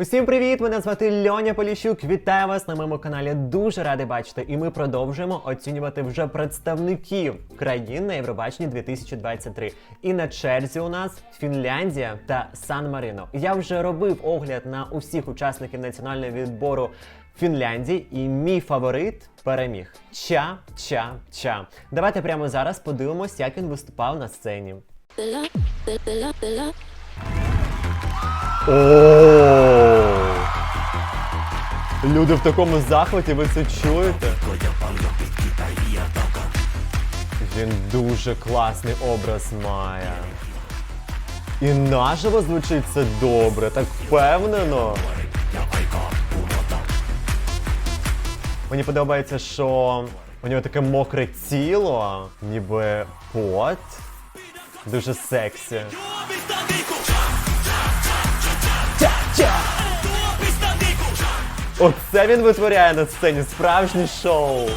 Усім привіт! Мене звати Льоня Поліщук. Вітаю вас на моєму каналі. Дуже радий бачити. І ми продовжуємо оцінювати вже представників країн на Євробаченні 2023. І на черзі у нас Фінляндія та Сан-Марино. Я вже робив огляд на усіх учасників національного відбору Фінляндії, і мій фаворит переміг. Ча, ча, ча. Давайте прямо зараз подивимось, як він виступав на сцені. О! Люди в такому захваті, ви це чуєте? Він дуже класний образ має. І наживо звучить це добре, так впевнено. Мені подобається, що у нього таке мокре тіло, ніби пот. Дуже сексі. Оце він витворяє на сцені справжнє шоу.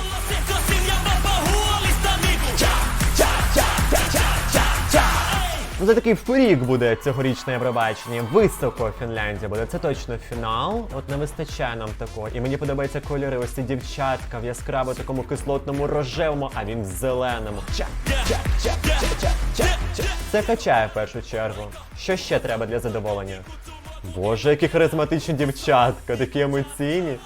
Ну це такий фрік буде цьогорічне Євробачення. Високо Фінляндія буде. Це точно фінал. От не вистачає нам такого. І мені подобаються кольори. Ось ці дівчатка в яскраво такому кислотному рожевому, а він в зеленому. Це качає в першу чергу. Що ще треба для задоволення? Боже, які харизматичні дівчатка, такі емоційні.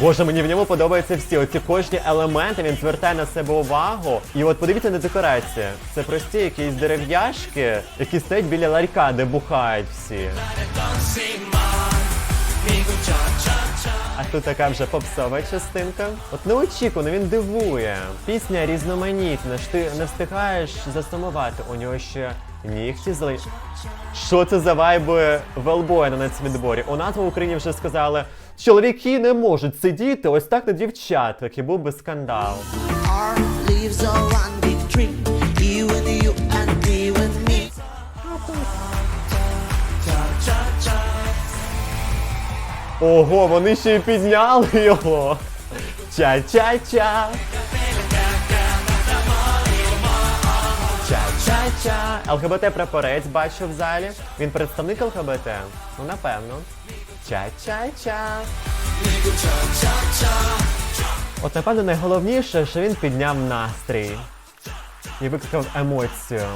Боже, мені в ньому подобаються всі. Оці кожні елементи він звертає на себе увагу. І от подивіться на декорації. Це прості якісь дерев'яшки, які стоять біля ларька, де бухають всі. А тут така вже попсова частинка. От неочікувано, він дивує. Пісня різноманітна, ж ти не встигаєш засумувати. У нього ще нігті зли. Що це за вайби велбоя на нацвідборі? У нас в Україні вже сказали, чоловіки не можуть сидіти ось так на дівчаток, і був би скандал. Ого, вони ще й підняли його. Ча-ча-ча. Ча-ча-ча. ЛГБТ прапорець бачу в залі. Він представник ЛГБТ? Ну, напевно. Ча-ча-ча. От напевно найголовніше, що він підняв настрій і викликав емоцію.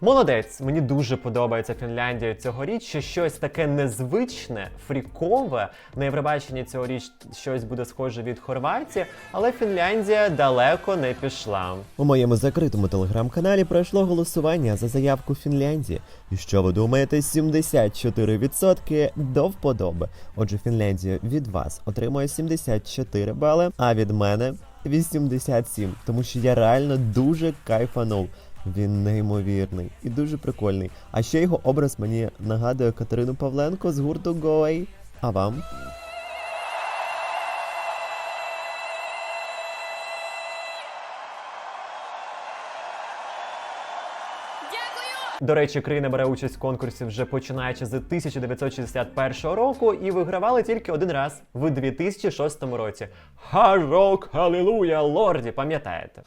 Молодець, мені дуже подобається Фінляндія цьогоріч. Що щось таке незвичне, фрікове. На Євробаченні цьогоріч щось буде схоже від Хорватії, але Фінляндія далеко не пішла. У моєму закритому телеграм-каналі пройшло голосування за заявку Фінляндії. І що ви думаєте, 74% до вподоби. Отже, Фінляндія від вас отримує 74 бали, а від мене 87. Тому що я реально дуже кайфанув. Він неймовірний і дуже прикольний. А ще його образ мені нагадує Катерину Павленко з гурту Гоей. А вам? До речі, країна бере участь в конкурсі вже починаючи з 1961 року і вигравали тільки один раз в 2006 році. Харок, халілуя, лорді, пам'ятаєте?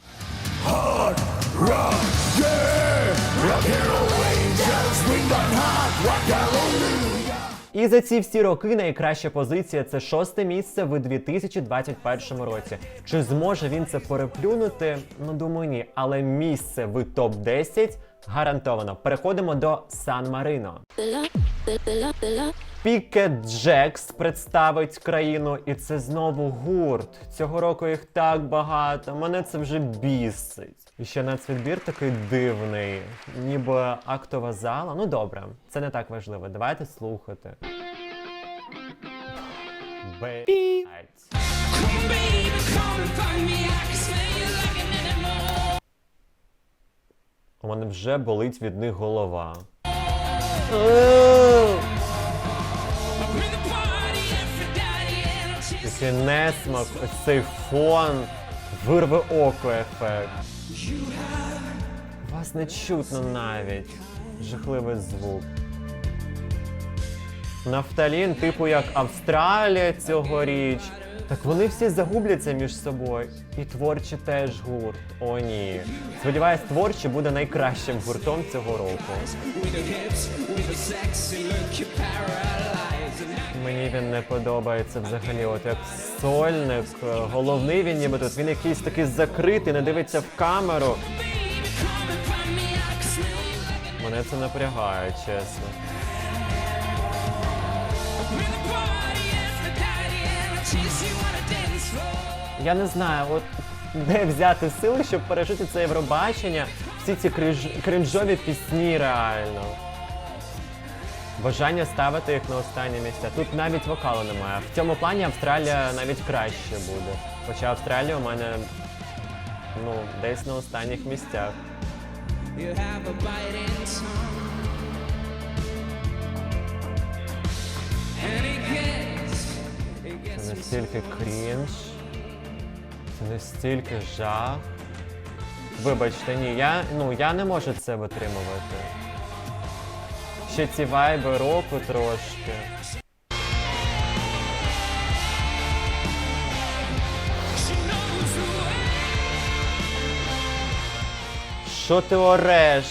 І за ці всі роки найкраща позиція це шосте місце в 2021 році. Чи зможе він це переплюнути? Ну думаю, ні. Але місце в топ 10 гарантовано. Переходимо до Сан Марино. Пікет Джекс представить країну, і це знову гурт. Цього року їх так багато. Мене це вже бісить. І ще нацвідбір такий дивний, ніби актова зала. Ну добре, це не так важливо. Давайте слухати. Блять. У мене вже болить від них голова. Такий несмак, ось цей фон, вирве око ефект. Вас не чутно навіть. Жахливий звук. Нафталін, типу як Австралія цьогоріч. Так вони всі загубляться між собою. І творчі теж гурт. О, ні. Сподіваюсь, творчі буде найкращим гуртом цього року. Мені він не подобається взагалі. От як сольник, головний він ніби тут. Він якийсь такий закритий, не дивиться в камеру. Мене це напрягає, чесно. Я не знаю, от де взяти сили, щоб пережити це Євробачення, всі ці кринж- кринжові пісні реально. Бажання ставити їх на останні місця. Тут навіть вокалу немає. В цьому плані Австралія навіть краще буде. Хоча Австралія у мене ну, десь на останніх місцях. You have a biting Це настільки крінж, це настільки жах. Вибачте, ні, я, ну, я не можу це витримувати. Ще ці вайби року трошки. Що ти ореш?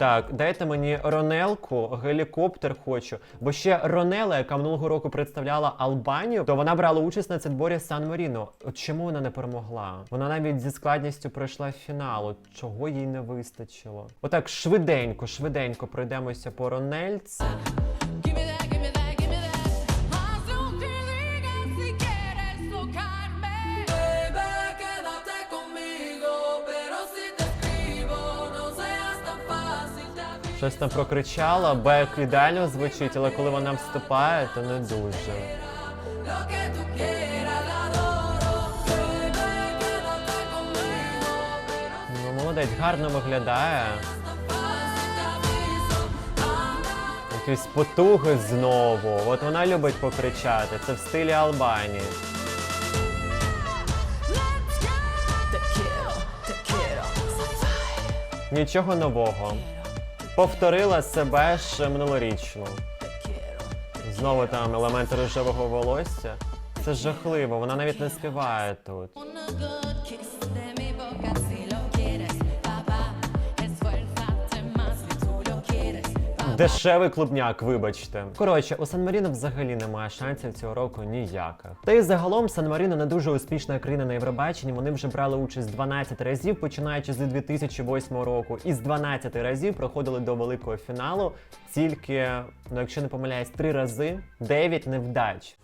Так, дайте мені Ронелку, гелікоптер хочу. Бо ще Ронела, яка минулого року представляла Албанію, то вона брала участь на цитборі Сан Маріно. Чому вона не перемогла? Вона навіть зі складністю пройшла фінал. Чого їй не вистачило? Отак швиденько, швиденько пройдемося по Ронельці. Щось там прокричала, бек ідеально звучить, але коли вона вступає, то не дуже. Ну, молодець, гарно виглядає. Якісь потуги знову. От вона любить покричати. Це в стилі Албанії. Нічого нового. Повторила себе ж минулорічну. Знову там елементи рожевого волосся. Це жахливо, вона навіть не співає тут. Дешевий клубняк, вибачте. Коротше, у Сан Маріно взагалі немає шансів цього року ніяких. Та й загалом Сан Маріно не дуже успішна країна на Євробаченні. Вони вже брали участь 12 разів, починаючи з 2008 року, і з 12 разів проходили до великого фіналу. Тільки, ну якщо не помиляюсь, три рази 9 невдач.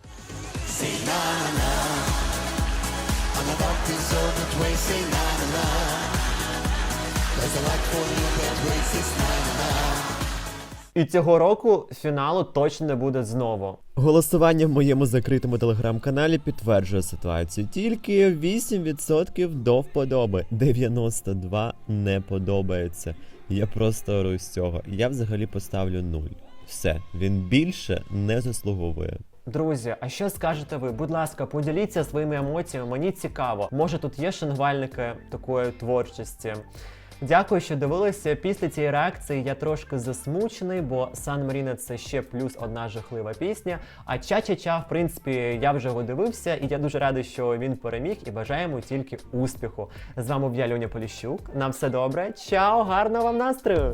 There's a light for you that waits, it's na na na. І цього року фіналу точно не буде знову. Голосування в моєму закритому телеграм-каналі підтверджує ситуацію. Тільки 8% до вподоби, 92 не подобається. Я просто ору з цього. Я взагалі поставлю 0. Все, він більше не заслуговує. Друзі, а що скажете ви? Будь ласка, поділіться своїми емоціями. Мені цікаво. Може, тут є шанувальники такої творчості. Дякую, що дивилися. Після цієї реакції я трошки засмучений, бо Сан Маріна це ще плюс одна жахлива пісня. А Ча-Ча-Ча, в принципі, я вже його дивився, і я дуже радий, що він переміг і бажаємо тільки успіху. З вами був я, Льоня Поліщук. Нам все добре. Чао, гарного вам настрою!